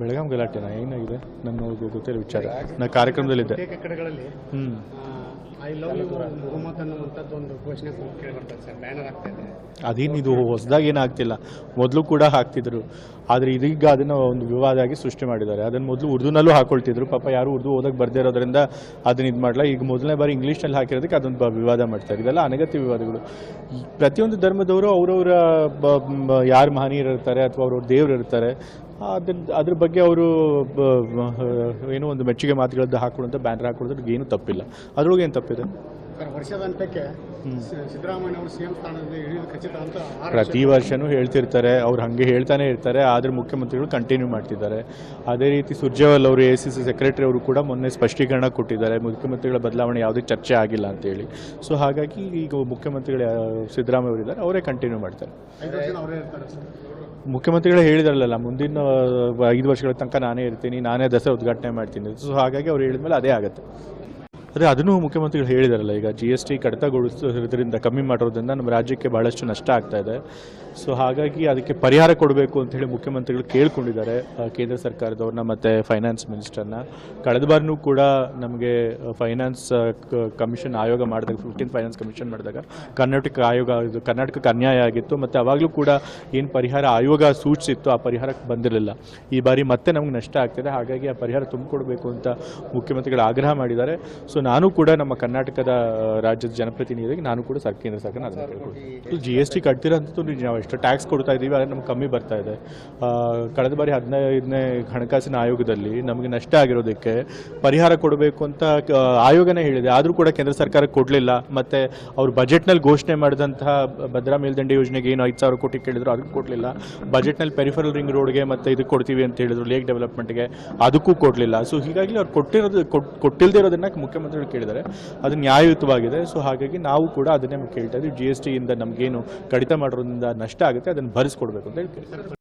ಬೆಳಗಾಂ ಗಲಾಟೆನ ಏನಾಗಿದೆ? ನನ್ನ ಗೊತ್ತಿಲ್ಲ ವಿಚಾರ. ನಾ ಕಾರ್ಯಕ್ರಮದಲ್ಲಿದ್ದೆ. ಹ್ಞೂ ಐ ಲವ್ ಯು ಮೊಹಮ್ಮದ್ ಅನ್ನುವಂಥದ್ದು ಒಂದು ಘೋಷಣೆ ಕೇಳಿ ಬರ್ತದೆ ಸರ್. ಬ್ಯಾನರ್ ಆಗ್ತಾ ಇದೆ. ಅದೇನು ಇದು? ಹೊಸದಾಗಿ ಏನು ಆಗ್ತಿಲ್ಲ. ಮೊದಲು ಕೂಡ ಹಾಕ್ತಿದ್ರು. ಆದರೆ ಇದೀಗ ಅದನ್ನು ಒಂದು ವಿವಾದ ಆಗಿ ಸೃಷ್ಟಿ ಮಾಡಿದ್ದಾರೆ. ಅದನ್ನು ಮೊದಲು ಉರ್ದುನಲ್ಲೂ ಹಾಕೊಳ್ತಿದ್ರು. ಪಾಪ ಯಾರು ಉರ್ದು ಓದಕ್ಕೆ ಬರ್ದೇ ಇರೋದ್ರಿಂದ ಅದನ್ನ ಇದು ಮಾಡಲ್ಲ ಈಗ ಮೊದಲನೇ ಬಾರಿ ಇಂಗ್ಲೀಷ್ನಲ್ಲಿ ಹಾಕಿರೋದಕ್ಕೆ ಅದೊಂದು ವಿವಾದ ಮಾಡ್ತಾರೆ ಇದೆಲ್ಲ ಅನಗತ್ಯ ವಿವಾದಗಳು. ಪ್ರತಿಯೊಂದು ಧರ್ಮದವರು ಅವರವರ ಯಾರು ಮಹನೀಯರು ಇರ್ತಾರೆ ಅಥವಾ ಅವ್ರವ್ರ ದೇವರು ಇರ್ತಾರೆ ಅದ್ರ ಅದ್ರ ಬಗ್ಗೆ ಅವರು ಏನೋ ಒಂದು ಮೆಚ್ಚುಗೆ ಮಾತುಗಳದ್ದು ಹಾಕೊಳ್ಳೋದು ಬ್ಯಾನರ್ ಹಾಕೊಳ್ಳೋದ್ರಿಗೆ ಏನೂ ತಪ್ಪಿಲ್ಲ. ಅದ್ರೊಳಗೆ ಏನು ತಪ್ಪಿದೆ? ಸರ್ ವರ್ಷದ ಅಂತ್ಯಕ್ಕೆ ಸಿದ್ದರಾಮಯ್ಯ ಅವರು ಸಿಎಂ ಸ್ಥಾನದಲ್ಲಿ ಇಳಿಯೋದು ಖಚಿತ ಅಂತ ಪ್ರತಿ ವರ್ಷನೂ ಹೇಳ್ತಿರ್ತಾರೆ ಅವ್ರು ಹಾಗೆ ಹೇಳ್ತಾನೆ ಇರ್ತಾರೆ ಆದರೆ ಮುಖ್ಯಮಂತ್ರಿಗಳು ಕಂಟಿನ್ಯೂ ಮಾಡ್ತಿದ್ದಾರೆ. ಅದೇ ರೀತಿ ಸುರ್ಜೇವಾಲ್ ಅವರು ಎ ಸಿ ಸಿ ಸೆಕ್ರೆಟರಿ ಅವರು ಕೂಡ ಮೊನ್ನೆ ಸ್ಪಷ್ಟೀಕರಣ ಕೊಟ್ಟಿದ್ದಾರೆ. ಮುಖ್ಯಮಂತ್ರಿಗಳ ಬದಲಾವಣೆ ಯಾವುದೇ ಚರ್ಚೆ ಆಗಿಲ್ಲ ಅಂತೇಳಿ ಸೊ ಹಾಗಾಗಿ ಈಗ ಮುಖ್ಯಮಂತ್ರಿಗಳು ಸಿದ್ದರಾಮಯ್ಯ ಅವರಿದ್ದಾರೆ ಅವರೇ ಕಂಟಿನ್ಯೂ ಮಾಡ್ತಾರೆ. ಮುಖ್ಯಮಂತ್ರಿಗಳು ಹೇಳಿದಾರಲ್ಲ ಮುಂದಿನ ಐದು ವರ್ಷಗಳ ತನಕ ನಾನೇ ಇರ್ತೀನಿ ನಾನೇ ದಸರಾ ಉದ್ಘಾಟನೆ ಮಾಡ್ತೀನಿ ಸೊ ಹಾಗಾಗಿ ಅವ್ರು ಹೇಳಿದ್ಮೇಲೆ ಅದೇ ಆಗುತ್ತೆ. ಅದೇ ಅದನ್ನು ಮುಖ್ಯಮಂತ್ರಿಗಳು ಹೇಳಿದಾರಲ್ಲ, ಈಗ ಜಿ ಎಸ್ ಟಿ ಕಡಿತಗೊಳಿಸೋದ್ರಿಂದ, ಕಮ್ಮಿ ಮಾಡೋದ್ರಿಂದ ನಮ್ಮ ರಾಜ್ಯಕ್ಕೆ ಬಹಳಷ್ಟು ನಷ್ಟ ಆಗ್ತಾ ಇದೆ. ಸೊ ಹಾಗಾಗಿ ಅದಕ್ಕೆ ಪರಿಹಾರ ಕೊಡಬೇಕು ಅಂತ ಹೇಳಿ ಮುಖ್ಯಮಂತ್ರಿಗಳು ಕೇಳ್ಕೊಂಡಿದ್ದಾರೆ. ಕೇಂದ್ರ ಸರ್ಕಾರದವ್ರನ್ನ ಮತ್ತು ಫೈನಾನ್ಸ್ ಮಿನಿಸ್ಟರ್ನ ಕಳೆದ ಬಾರಿನೂ ಕೂಡ ನಮಗೆ ಫೈನಾನ್ಸ್ ಕಮಿಷನ್ ಆಯೋಗ ಮಾಡಿದಾಗ ಫಿಫ್ಟೀನ್ ಫೈನಾನ್ಸ್ ಕಮಿಷನ್ ಮಾಡಿದಾಗ ಕರ್ನಾಟಕ ಆಯೋಗ ಇದು ಕರ್ನಾಟಕಕ್ಕೆ ಅನ್ಯಾಯ ಆಗಿತ್ತು. ಮತ್ತು ಅವಾಗಲೂ ಕೂಡ ಏನು ಪರಿಹಾರ ಆಯೋಗ ಸೂಚಿಸಿತ್ತು ಆ ಪರಿಹಾರಕ್ಕೆ ಬಂದಿರಲಿಲ್ಲ. ಈ ಬಾರಿ ಮತ್ತೆ ನಮ್ಗೆ ನಷ್ಟ ಆಗ್ತಿದೆ. ಹಾಗಾಗಿ ಆ ಪರಿಹಾರ ತುಂಬಿಕೊಡ್ಬೇಕು ಅಂತ ಮುಖ್ಯಮಂತ್ರಿಗಳು ಆಗ್ರಹ ಮಾಡಿದ್ದಾರೆ. ಸೊ ನಾನು ಕೂಡ ನಮ್ಮ ಕರ್ನಾಟಕದ ರಾಜ್ಯದ ಜನಪ್ರತಿನಿಧಿಯಾಗಿ ನಾನು ಕೂಡ ಸರ್ ಕೇಂದ್ರ ಸರ್ಕಾರ ಜಿ ಎಸ್ ಟಿ ಕಟ್ತಿರೋಂಥದ್ದು ನಿಜ ನಾವು ಎಷ್ಟು ಟ್ಯಾಕ್ಸ್ ಕೊಡ್ತಾ ಇದ್ದೀವಿ ಆದರೆ ನಮ್ಗೆ ಕಮ್ಮಿ ಬರ್ತಾ ಇದೆ. ಕಳೆದ ಬಾರಿ ಹದಿನೈದನೇ ಹಣಕಾಸಿನ ಆಯೋಗದಲ್ಲಿ ನಮಗೆ ನಷ್ಟ ಆಗಿರೋದಕ್ಕೆ ಪರಿಹಾರ ಕೊಡಬೇಕು ಅಂತ ಆಯೋಗನೇ ಹೇಳಿದೆ. ಆದರೂ ಕೂಡ ಕೇಂದ್ರ ಸರ್ಕಾರ ಕೊಡಲಿಲ್ಲ. ಮತ್ತು ಅವರು ಬಜೆಟ್ನಲ್ಲಿ ಘೋಷಣೆ ಮಾಡಿದಂತಹ ಭದ್ರಾ ಮೇಲ್ದಂಡೆ ಯೋಜನೆಗೆ ಏನು ಐದು ಸಾವಿರ ಕೋಟಿ ಕೇಳಿದ್ರು, ಅದಕ್ಕೆ ಕೊಡಲಿಲ್ಲ. ಬಜೆಟ್ನಲ್ಲಿ ಪೆರಿಫರಲ್ ರಿಂಗ್ ರೋಡ್ಗೆ ಮತ್ತು ಇದು ಕೊಡ್ತೀವಿ ಅಂತ ಹೇಳಿದ್ರು ಲೇಕ್ ಡೆವಲಪ್ಮೆಂಟ್ಗೆ ಅದಕ್ಕೂ ಕೊಡಲಿಲ್ಲ. ಸೊ ಹೀಗಾಗಿ ಅವ್ರು ಕೊಟ್ಟಿರೋದು ಕೊಟ್ಟಿಲ್ಲದೆ ಇರೋದನ್ನ ಮುಖ್ಯಮಂತ್ರಿಗಳು ಕೇಳಿದ್ದಾರೆ. ಅದು ನ್ಯಾಯಯುತವಾಗಿದೆ. ಸೊ ಹಾಗಾಗಿ ನಾವು ಕೂಡ ಅದನ್ನೇ ಕೇಳ್ತಾ ಇದ್ದೀವಿ ಜಿ ಎಸ್ ಟಿಯಿಂದ ನಮಗೇನು ಕಡಿತ ಮಾಡೋದ್ರಿಂದ ನಷ್ಟ ಆಗುತ್ತೆ ಅದನ್ನು ಭರಿಸ್ಕೊಡ್ಬೇಕು ಅಂತ ಹೇಳಿ ಕೇಳ್ತೀವಿ